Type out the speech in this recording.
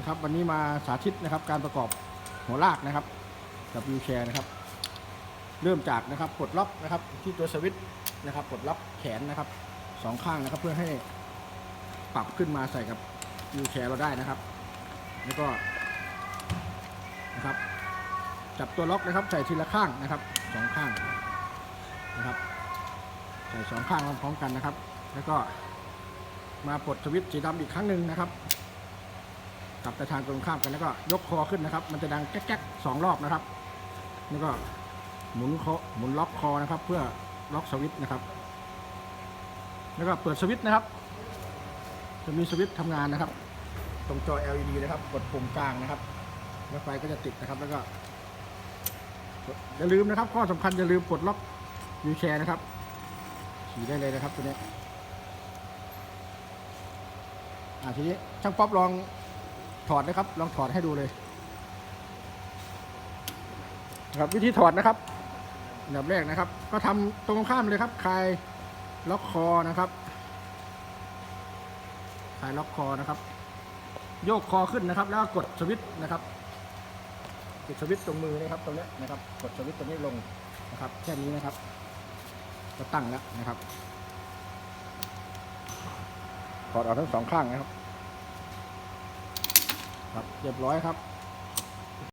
นะครับวันนี้มาสาธิตนะครับการประกอบหัวลากนะครับกับวิวแชร์นะครับ เริ่มจากนะครับปลดล็อกนะครับที่ตัวสวิตช์นะครับปลดล็อกแขนนะครับสองข้างนะครับเพื่อให้ปรับขึ้นมาใส่กับวิวแชร์เราได้นะครับ แล้วก็นะครับจับตัวล็อกนะครับใส่ทีละข้างนะครับสองข้างนะครับใส่สองข้างพร้อมกันนะครับ แล้วก็มาปลดสวิตช์สีดำอีกครั้งหนึ่งนะครับ กลับไปทางตรงข้ามกันแล้วก็ยกคอขึ้นนะครับ มันจะดังแก๊กๆสองรอบนะครับ แล้วก็หมุนคอหมุนล็อกคอนะครับ เพื่อล็อกสวิตช์นะครับ แล้วก็เปิดสวิตช์นะครับ จะมีสวิตช์ทำงานนะครับ ตรงจอ LED นะครับ กดปุ่มกลางนะครับแล้วไฟก็จะติดนะครับ แล้วก็อย่าลืมนะครับ ข้อสำคัญอย่าลืมปลดล็อกวิวแชร์นะครับขี่ได้เลยนะครับตัวนี้อ่าทีนี้ช่างป๊อปลอง ถอดนะครับ ลองถอดให้ดูเลยนะครับวิธีถอดนะครับอันดับแรกนะครับ ก็ทำตรงข้ามเลยครับคลายล็อกคอนะครับคลายล็อกคอนะครับ โยกคอขึ้นนะครับ แล้วกดสวิตช์นะครับกดสวิตช์ตรงมือนะครับตรงนี้นะครับ กดสวิตช์ตรงนี้ลงนะครับแค่นี้นะครับก็ตั้งแล้วนะครับถอดออกทั้งสองข้างนะครับ ครับเรียบร้อยครับ